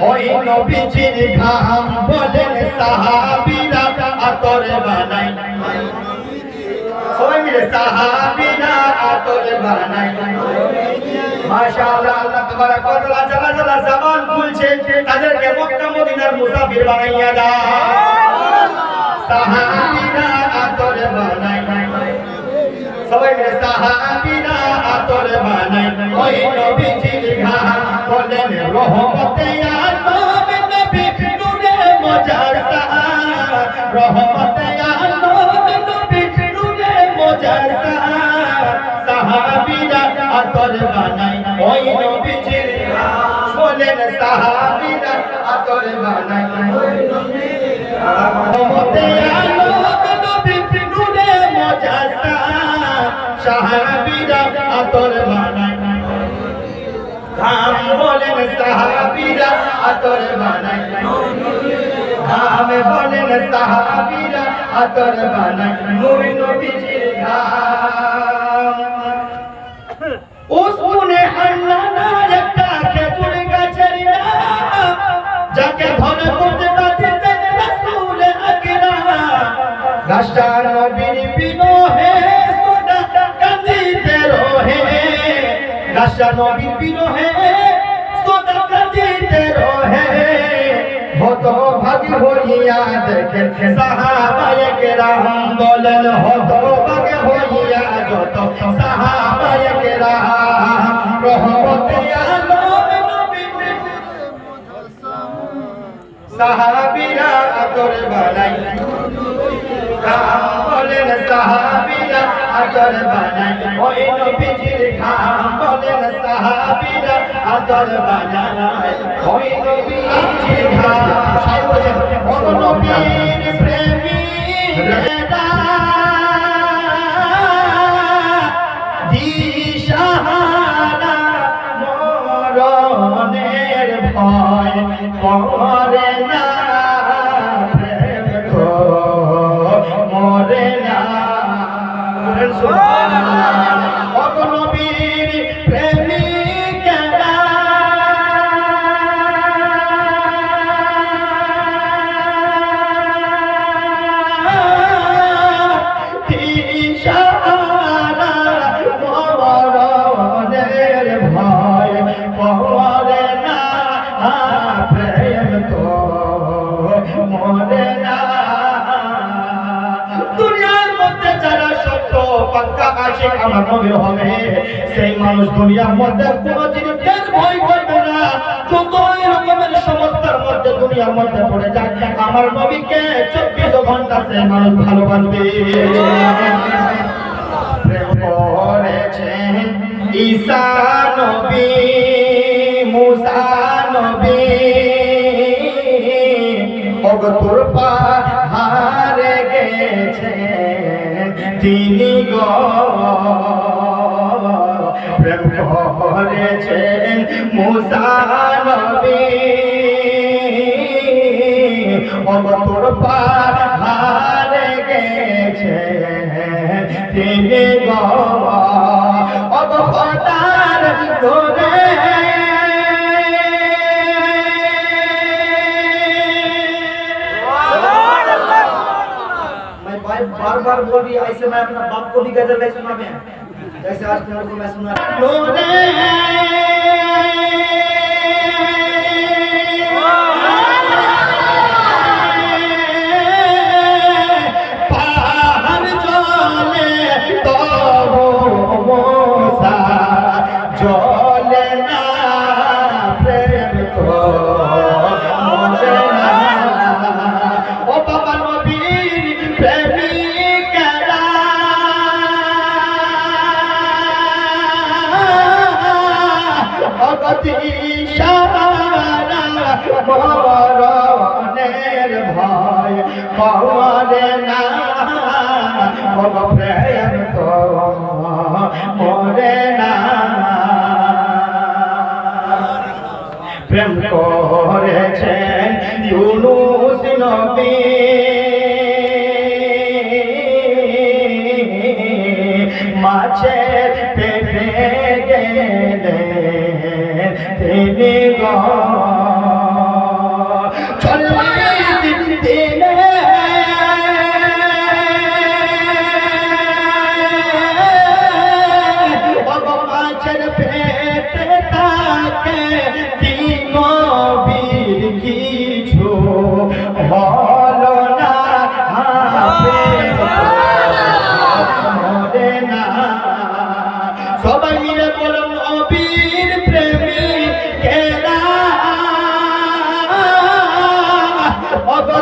ওই নবীজির ঘাম বলেন সাহাবিরা আতর বানায়। সবাই মিলে সাহাবিরা আতর বানায়। মাশাআল্লাহ, আল্লাহ তাবারাক ওয়া তাআলা যারা যারা জবান খুলছে, তাদেরকে মক্কা মদিনার মুসাফির বানাইয়া দাও। সাহাবিরা আতর বানায়। মিলে সাহাবিরা আতর বানায় ওই নবীজির ঘাম বলেন রহমতে আতব নবী নূরে মুজাসসা রহমতে আতব নবী নূরে মুজাসসা সাহাবিরা আতর বানায় ওই নবীজির ঘাম বলেন সাহাবিরা আতর বানায় ওই নবীজির রহমতে আতব সাহাবিরা আতর বানায়। ঘাম বলেন সাহাবিরা আতর বানায়। ঘাম বলেন সাহাবিরা আতর বানায়। নূর নবীজির হইয়া দেখেন সাহাবায়ে কেরাম বলেন হত ভাগে হইয়া যত। সাহাবায়ে কেরাম, রহমতে আলম নবী সাহাবিরা আতর বানাই খাম বলেন সাহাবিরা, আদর বানাই ওই নবীজির খাম বলেন সাহাবিরা, আদর বানাই ওই নবীজির খাম বলেন ওই নবীর প্রেমী পাক্কা আমার নবীর হবে। সেই মানুষ দুনিয়ার মধ্যে কোন জিনিসের ভয় করবে না। যত রকমের সমস্যার মধ্যে দুনিয়ার মধ্যে পড়ে যায় আমার নবীকে চব্বিশ ঘণ্টা সে মানুষ ভালোবাসবে। ঈসা নবী, মুসা নবী, অগতুর পাহাড়ে তিনি প্রেম করেছেন মুসা নবী। অগতুর পাহাড়ে গেছেন তিনি গো। অবতার ধরে बार बोल रही ऐसे मैं अपना बाप को भी गज़ल नहीं सुना मैं जैसे आज तुम्हारे को मैं सुना ভয় না ভগ প্রেম তো মরে না। প্রেম করেছেন ইউনুস নবী। মাছের পেটে গেছে তিনি গো। চল্লিশ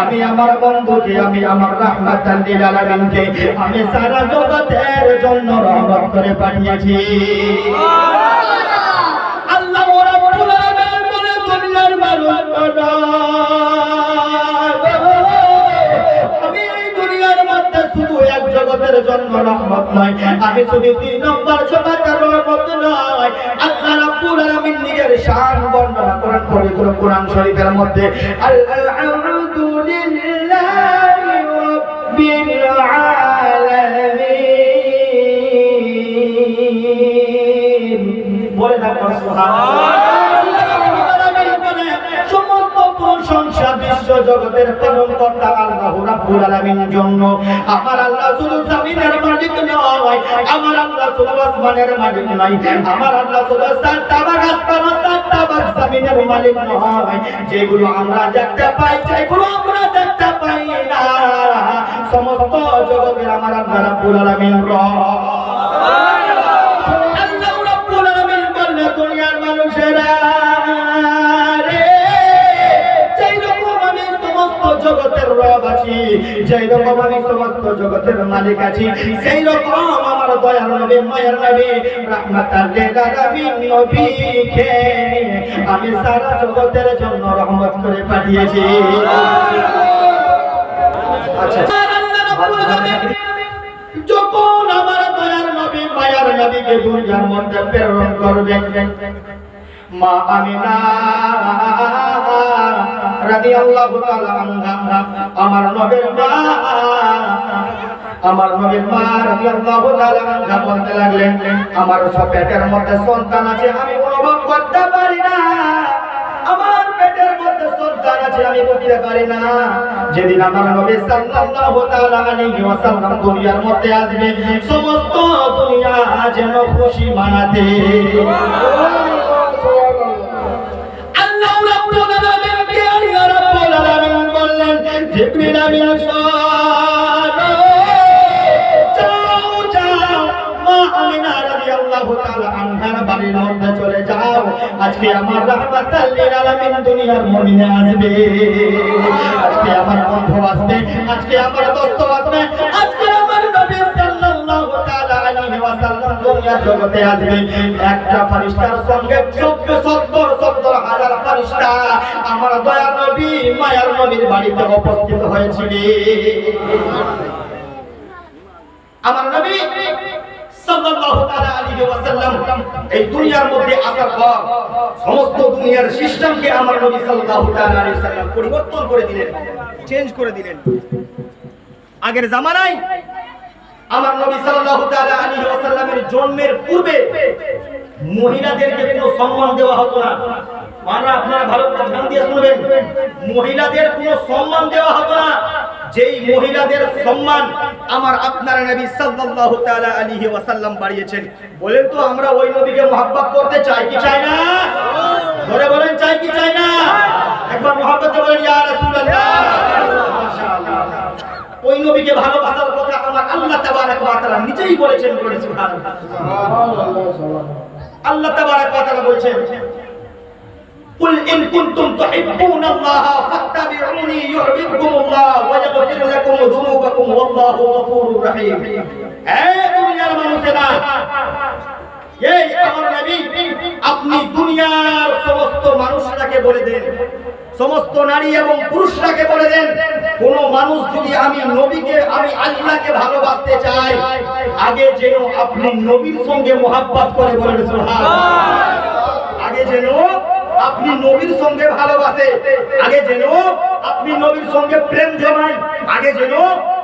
আমি আমার বন্ধুকে, আমি আমার রাহমাতাল লিল আলামিনকে আমি সারা জগতের জন্য রহমত করে পাঠিয়েছি। আল্লাহ দুনিয়ার আমি শুধু এক জগতের নয়, আমি শুধু দুই নম্বর জগতের নয়। আল্লাহ রাব্বুল নিজের শান বর্ণনা করেন পবিত্র কোরআন শরীফের মধ্যে আলহামদুলিল্লাহি রাব্বিল আলামিন বলে থাকো সমস্ত বিশ্ব জগতের পালন কর্তা আল্লাহ রাব্বুল জন্য। আমার আল্লাহ শুধু জমিনের মালিক নয়, আমার আল্লাহ শুধু আসমানের মালিক নয়, আমার আল্লাহ শুধু আসমান জমিনের মালিক নয়। যেগুলো আমরা দেখতে পাই, যেগুলো আমরা দেখতে পাই না। সমস্ত জগতের আমার আল্লাহ রাব্বুল আলামিন আছি যেই রকম আমি সমস্ত জগতের মালিক আছি সেই রকম আমার দয়ার নবী মায়ের নবী রাহমাতাল লিল আলামিন নবীকে আমি সারা জগতের জন্য রহমত করে পাঠিয়েছি। আচ্ছা আলামিন। যখন আমার দয়ার নবী মায়ার নবীকে দুনিয়ার মধ্যে প্রেরণ করবেন মা আমিনা রাদিয়াল্লাহু তাআলা আমার নবীর মা, আমার নবীর মা রাদিয়াল্লাহু তাআলা আনহা বলতে লাগলেন, আমার পেটের মধ্যে সন্তান আছে, আমি অনুভব করতে পারি না। আমার পেটের মধ্যে সন্তান আছে, আমি বুঝতে পারি না। যেদিন আমার নবী সাল্লাল্লাহু তাআলা আলাইহি ওয়াসাল্লাম দুনিয়ার মধ্যে আসবে, সমস্ত দুনিয়া যেন খুশি মানাতে। আল্লাহ বললেন জিবরিল আমিন আজকে আমার দুনিয়ার মুমিনে আসবে। আজকে আমার বন্ধু আসবে, আজকে আমার দোস্ত আজকে আমার নবী সাল্লাল্লাহু তাআলা দুনিয়ার জগতে আসবে। একটা ফেরেশতার সঙ্গে 14 সত্তর সত্তর হাজার ফেরেশতা আমার দয়া নবী, মায়ার নবীর বাড়িতে উপস্থিত হয়েছিল। আমার নবী এই দুনিয়ার মধ্যে আসার পর সমস্ত দুনিয়ার সিস্টেমকে আমার নবী পরিবর্তন করে দিলেন চেঞ্জ করে দিলেন। আগের জামানায় আমার নবী সাল্লাল্লাহু তাআলা আলাইহি ওয়াসাল্লামের জন্মের পূর্বে মহিলাদেরকে কোনো সম্মান দেওয়া হতো না। মানে আপনারা ভালো ধ্যান দিয়ে শুনবেন। মহিলাদের কোনো সম্মান দেওয়া হতো না। যেই মহিলাদের সম্মান আমার আপনার নবী সাল্লাল্লাহু তাআলা আলাইহি ওয়াসাল্লাম বাড়িয়েছেন। বলেন তো, আমরা ওই নবীকে মহব্বত করতে চাই কি চাই না? ধরে বলেন, চাই কি চাই না? একবার মহব্বতে বলেন, ইয়া রাসূলুল্লাহ। ওই নবীকে ভালোবাসার কথা আমার আল্লাহ তাবারাক ওয়া তাআলা নিজেই বলেছেন বলেন সুবহানাল্লাহ আল্লাহ তাবারাক ওয়া তাআলা বলেছেন قل إن كنتم تحبون الله فاتبعوني يحببكم الله ويغفر لكم ذنوبكم والله غفور رحيم এই দুনিয়ার মানুষেরা এই আমার নবী আপনি দুনিয়ার সমস্ত মানুষটাকে বলে দেন। সমস্ত নারী এবং পুরুষরাকে বলে দেন, কোন মানুষ যদি আমি নবীকে, আমি আল্লাহকে ভালোবাসতে চাই, আগে যেন আপনি নবীর সঙ্গে মোহাব্বত করে বলেন আগে যেন আপনি নবীর সঙ্গে ভালোবাসে। আগে যেন আপনি নবীর সঙ্গে প্রেম জমায়। আগে যেন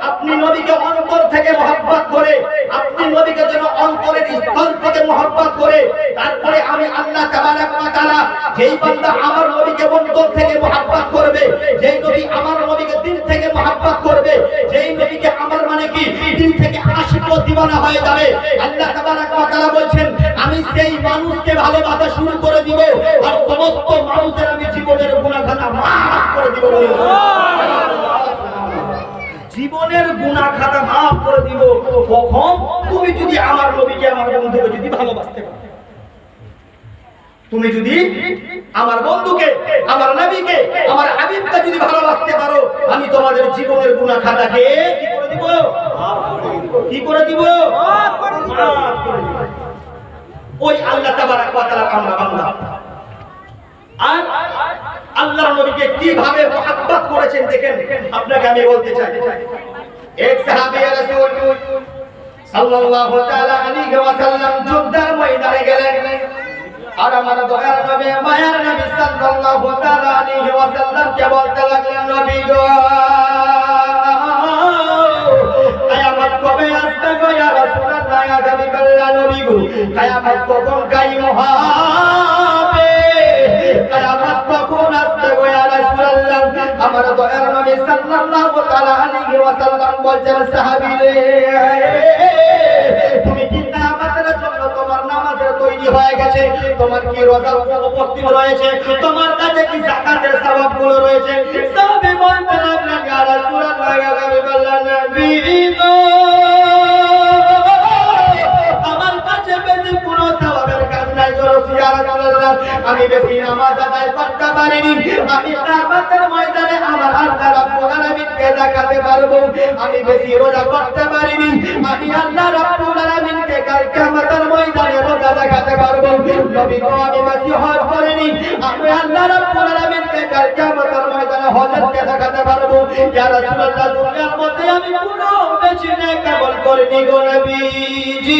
আপনি নবীকে অন্তর থেকে মহব্বত করে, আপনি নবীকে যেন অন্তরের স্থল থেকে মহব্বত করে। তারপরে আমি আল্লাহ তাআলা যেই বান্দা আমার নবীকে অন্তর থেকে মহব্বত করবে, যেই নবী আমার নবীকে দিল থেকে মহব্বত করবে, যেই নবীকে আমার মানে কি? দিল থেকে আশিক ও দিওয়ানা হয়ে যাবে। আল্লাহ তাআলা বলছেন, আমি সেই মানুষকে ভালোবাসা শুরু করে দিব। আর সমস্ত মানুষের আমি জীবনের গুনাহখানা মাফ করে দিব। জীবনের গুনাহ খাতা মাফ করে দিব। কখন? তুমি যদি আমার নবীকে আমার বন্ধুকে যদি ভালোবাসতে পারো। তুমি যদি আমার বন্ধুকে আমার নবীকে আমার হাবিবকে যদি ভালোবাসতে পারো আমি তোমাদের জীবনের গুনাহ খাতাকে কি করে দিব? কি করে দিব? করে দিব। ওই আল্লাহ তাবারাক ওয়া তাআলা আমরা বান্দা। আর আল্লাহর নবীকে কীভাবে মহব্বত করেছেন দেখেন, আপনাকে আমি বলতে চাই। এক সাহাবী রাসূল সাল্লাল্লাহু তাআলা আলাইহি ওয়া সাল্লাম যুদ্ধের ময়দানে গেলেন। আর আমার দয়ার নবী, মায়ার নবী সাল্লাল্লাহু তাআলা আলাইহি ওয়া সাল্লাম কে বলতে লাগলেন, নবী গো, কিয়ামত কবে আসবে গো ইয়া রাসূলুল্লাহ? ইয়া হাবিবাল্লাহ নবী গো, কিয়ামত কখন কায়েম হবে? কিয়ামত কখন আসবে গো আমার দয়ার তুমি কি কিয়ামতের তোমার নামাজের তৈরি হয়ে গেছে? তোমার কি রোজা উপস্থিত রয়েছে? তোমার কাছে কি যাকাতের সওয়াবগুলো রয়েছে? সবই বলতে লাগলেন ইয়া রাসূলুল্লাহ, ইয়া হাবিবাল্লাহ নবী আমি বেশি নামাজ আদায় করতে পারিনি। আমি কিয়ামতের ময়দানে আমার আল্লাহ রাব্বুল আলামিনকে দেখাতে পারব। আমি বেশি রোজা করতে পারিনি। আমি আল্লাহ রাব্বুল আলামিনকে কাল কিয়ামতের ময়দানে রোজা দেখাতে পারব। নবী গো আমি বেশি হজ করিনি। আমি আল্লাহ রাব্বুল আলামিনকে কাল কিয়ামতের ময়দানে হজকে দেখাতে পারব। ইয়া রাসূলুল্লাহ, দুনিয়ার মধ্যে আমি কোনো বেশি নেক আমল করিনি গো নবীজি।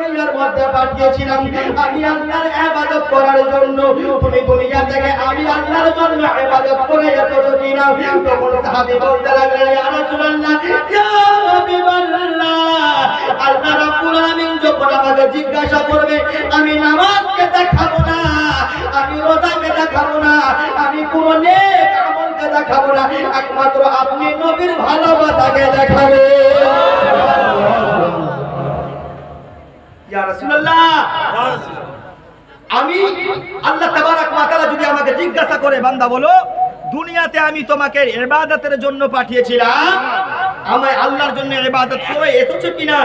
দুনিয়ার মধ্যে পাঠিয়েছিলাম। আমি আল্লাহর ইবাদত করার জন্য। তুমি দুনিয়া থেকে আমি আল্লাহর জন্য ইবাদত করে কিনা? তখন সাহাবী বলতে লাগলেন, ইয়া রাসূলুল্লাহ, ইয়া আল্লাহ রাব্বুল যখন আমাকে জিজ্ঞাসা করবে, আমি নামাজকে দেখাবো না, আমি রোজাকে দেখাবো না, আমি কোন নেক আমলকে দেখাবো না, একমাত্র আপনি নবীর ভালোবাসাকে দেখাবেন আমি আল্লাহ যদি আমাকে জিজ্ঞাসা করে, বান্দা বলো, দুনিয়াতে আমি তোমাকে ইবাদতের জন্য পাঠিয়েছিলাম। আমায় আল্লাহর জন্য ইবাদত করে এসেছ কিনা?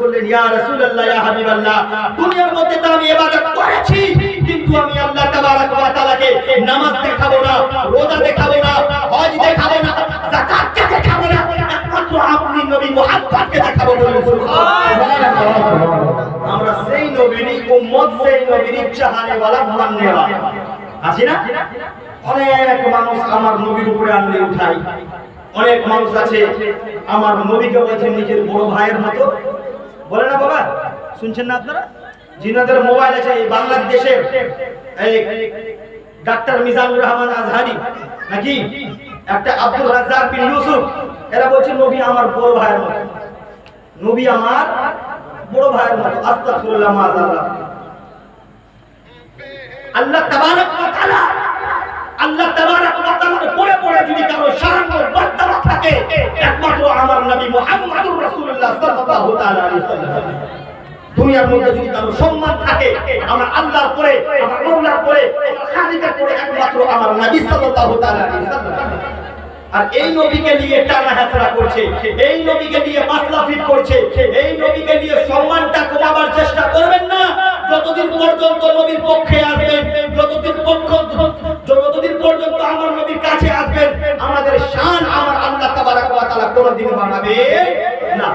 বললেন, ইয়া রাসূলুল্লাহ, ইয়া হাবিবাল্লাহ, দুনিয়ার মধ্যে তো আমি ইবাদত করেছি, কিন্তু আমি আল্লাহ তাবারাক ওয়া তাআলাকে নামাজ দেখাবো না, রোজা দেখাবো না নবী দেখাবো আমরা সেই নবীরই উম্মত, সেই আছি না? অনেক মানুষ আমার নবীর উপরে উঠাই অনেক মানুষ আছে, আমার নবীকে বলছেন নিজের বড় ভাইয়ের মতো। বলে না বাবা? শুনছেন না আপনারা? যিনাদের মোবাইল আছে এই বাংলাদেশের ডাক্তার মিজানুর রহমান আজহারি, নাকি? একটা আব্দুল রাজ্জাক বিন ইউসুফ। এরা বলছে, নবী আমার বড় ভাইয়ের মতো। নবী আমার বড় ভাইয়ের মতো। আস্তাগফিরুল্লাহ মাআযাল্লাহ আল্লাহ তাবারক ওয়া তাআলা, আল্লাহ তাবারক ওয়া তাআলার পড়ে পড়ে যদি কারও শান ও মর্যাদা থাকে, একমাত্র আমার নবী মুহাম্মদুর রাসূলুল্লাহ সাল্লাল্লাহু তাআলা আলাইহি সাল্লাম দুনিয়ার মধ্যে যদি কারও সম্মান থাকে, আমার আল্লাহর পরে, আমার মাওলার পরে, আমার খালিকের পরে একমাত্র আমার নবী সাল্লাল্লাহু তাআলা আলাইহি সাল্লাম আর এই নবীকে নিয়ে টানা হাতড়া করছে, এই নবীকে নিয়ে মাসলা ফিট করছে, এই নবীকে নিয়ে সম্মানটা কমাবার চেষ্টা করবেন না। যতদিন পর্যন্ত নবীর পক্ষে আসবেন, যতদিন পর্যন্ত যতদিন পর্যন্ত আমার নবীর কাছে আসবেন, আমাদের শান আমার আল্লাহ তাবারাক ওয়া তাআলা কোনোদিন না।